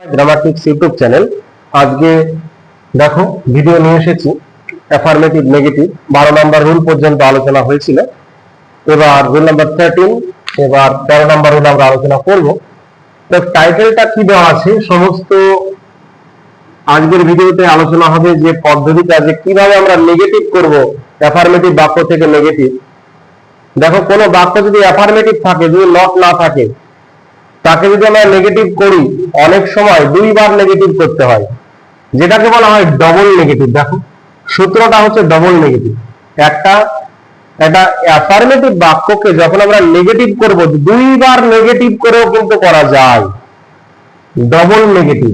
গ্রামাটিক্স YouTube channel আজকে দেখো video নিয়ে এসেছি অ্যাফার্মেটিভ নেগেটিভ বারো নম্বর রুল পর্যন্ত আলোচনা হয়েছিল। এবার রুল নাম্বার থার্টিন এবার তেরো নম্বর রুল আমরা আলোচনা করব। তো টাইটেলটা কি দেওয়া আছে? সমস্ত আজকের ভিডিওতে আলোচনা হবে যে পদ্ধতিটা, যে কীভাবে আমরা নেগেটিভ করব অ্যাফার্মেটিভ বাক্য থেকে নেগেটিভ দেখো কোনো বাক্য যদি অ্যাফার্মেটিভ থাকে, যদি নট না থাকে তাকে যদি আমরা নেগেটিভ করি, অনেক সময় দুইবার নেগেটিভ করতে হয়। যেটাকে বলা হয় ডবল নেগেটিভ দেখো। সূত্রটা হচ্ছে ডবল নেগেটিভ একটা একটা অ্যাফার্মেটিভ বাক্যকে যখন আমরা নেগেটিভ করব, দুইবার নেগেটিভ করেও কিন্তু করা যায়। ডবল নেগেটিভ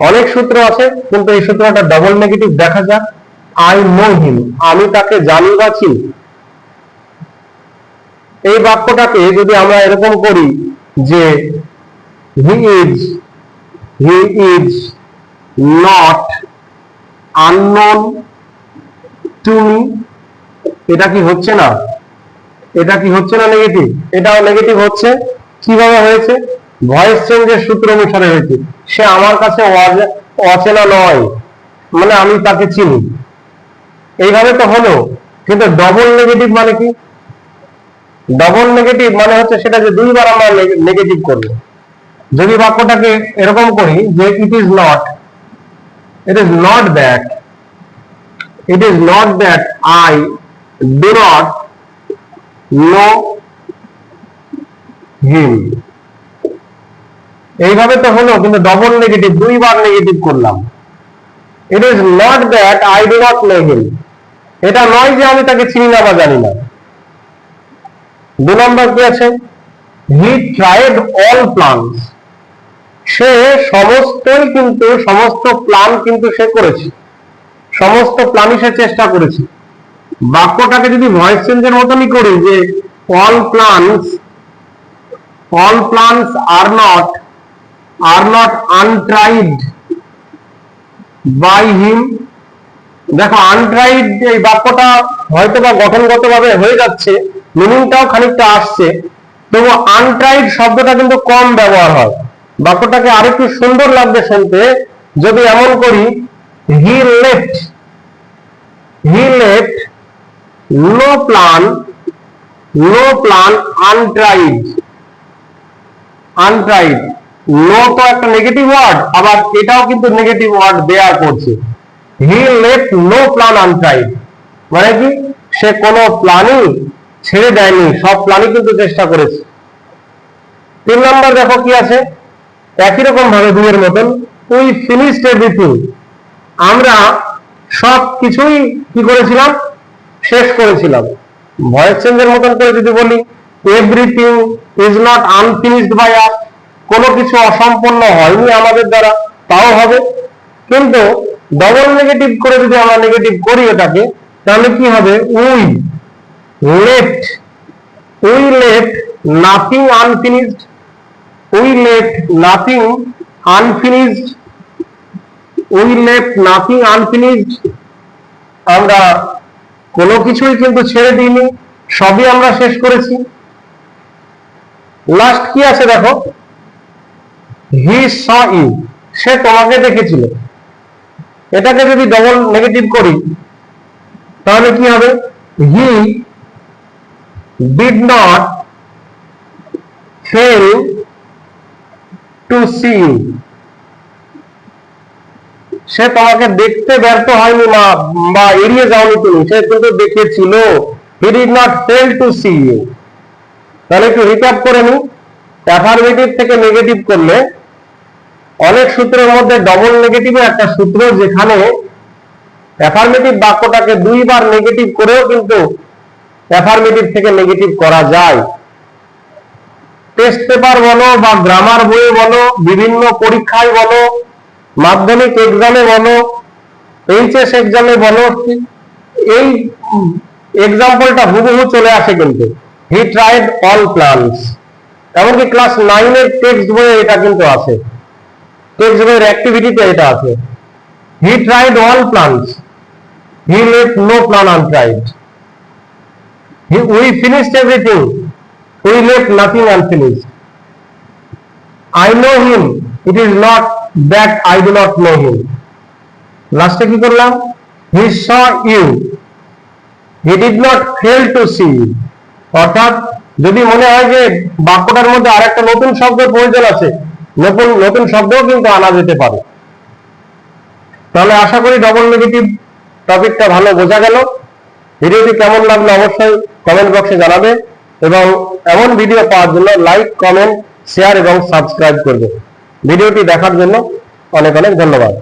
অনেক সূত্র আছে, কিন্তু এই সূত্রটা ডবল নেগেটিভ দেখা যাক। আই নো হিম আমি তাকে জানি বা চিনি। এই বাক্যটাকে যদি আমরা এরকম করি যে he is he is not unknown to me এটা কি হচ্ছে না? এটা কি হচ্ছে না নেগেটিভ এটাও নেগেটিভ হচ্ছে। কীভাবে হয়েছে? ভয়েস চেঞ্জের সূত্র অনুসারে হয়েছে। সে আমার কাছে অচেনা নয়। মানে আমি তাকে চিনি। এইভাবে তো হলো। কিন্তু ডবল নেগেটিভ মানে কি? ডবল নেগেটিভ মানে হচ্ছে সেটা যে দুইবার আমরা নেগেটিভ করব। যদি বাক্যটাকে এরকম করি যে it is not it is not that it is not that I do not know him এইভাবে তো হলো, কিন্তু ডবল নেগেটিভ দুইবার নেগেটিভ করলাম। It is not that I do not know him এটা নয় যে আমি তাকে চিনি না বা জানি না। দু নম্বর কি আছে? হি ট্রাইড অল প্লান্স সে সমস্তই কিন্তু, সমস্ত প্ল্যান কিন্তু সে করেছে। সমস্ত প্ল্যানই সে চেষ্টা করেছে। বাক্যটাকে যদি ভয়েস চেঞ্জের মতনই করি যে all plans all plans are not are not untried by him দেখো আনট্রাইড এই বাক্যটা হয়তো বা গঠনগত ভাবে হয়ে যাচ্ছে। মিনিংটাও খানিকটা আসছে, তবু আনট্রাইড শব্দটা কিন্তু কম ব্যবহার হয়। বাক্যটাকে আরেকটু সুন্দর লাগবে শুনতে, যদি এমন করি he left he left no plan no plan untried untried no তো একটা নেগেটিভ ওয়ার্ড আবার এটাও কিন্তু নেগেটিভ ওয়ার্ড দেয়া করছে। He left no plan untried মানে কি? সে কোনো প্ল্যানই ছেড়ে দেয়নি, সব প্ল্যানই কিন্তু চেষ্টা করেছে। তিন নম্বর দেখো কি আছে? একই রকম ভাবে দুইয়ের মতন উই ফিনিশড এভরিথিং আমরা সব কিছুই কি করেছিলাম? শেষ করেছিলাম। ভয়েস চেঞ্জের মতন করে যদি বলি everything is not unfinished by us কোনো কিছু অসম্পূর্ণ হয়নি আমাদের দ্বারা, তাও হবে। কিন্তু ডবল নেগেটিভ করে যদি আমরা নেগেটিভ করি এটাকে, তাহলে কি হবে? We left we left nothing unfinished we left nothing unfinished we left nothing unfinished আমরা কোনো কিছুই কিন্তু ছেড়ে দিইনি, সবই আমরা শেষ করেছি। লাস্ট কি আছে দেখো? হি স ইউ সে তোমাকে দেখেছিল। এটাকে যদি ডবল নেগেটিভ করি, তাহলে কি হবে? He did not fail to see you সে তোমাকে দেখতে ব্যর্থ হয়নি না বা এড়িয়ে যাওনি তুমি, সে কিন্তু দেখেছিল। He did not fail to see you তাহলে একটু রিক্যাপ করে নি অ্যাফার্মেটিভ থেকে নেগেটিভ করলে, অনেক সূত্রের মধ্যে ডবল নেগেটিভের একটা সূত্র যেখানে অ্যাফার্মেটিভ বাক্যটাকে দুইবার নেগেটিভ করেও কিন্তু অ্যাফার্মেটিভ থেকে নেগেটিভ করা যায়। টেস্ট পেপার বলো বা গ্রামার বইয়ে বলো, বিভিন্ন পরীক্ষায় বলো, মাধ্যমিক এক্সামে বলো এইচএস এক্সামে বলো, এই এক্সাম্পলটা হুবহু চলে আসে কিন্তু। হি ট্রাইড অল প্ল্যানস এমনকি ক্লাস নাইনের টেক্সট বইয়ে এটা কিন্তু আছে। টেক্সট বইয়ের অ্যাক্টিভিটিতে এটা আছে। He tried all plans he left no plan untried we finished everything we left nothing unfinished I know him. It is not that I do not know him লাস্টে কি করলাম? He saw you he did not fail to see অর্থাৎ, যদি মনে হয় যে বাক্যটার মধ্যে আর একটা নতুন শব্দের প্রয়োজন আছে, নতুন নতুন শব্দও কিন্তু আনা যেতে পারে। তাহলে আশা করি ডবল নেগেটিভ টপিকটা ভালো বোঝা গেল। ভিডিওটি কেমন লাগল অবশ্যই কমেন্ট বক্সে জানাবে এবং এমন ভিডিও পাওয়ার জন্য লাইক কমেন্ট শেয়ার এবং সাবস্ক্রাইব করবে। ভিডিওটি দেখার জন্য অনেক অনেক ধন্যবাদ।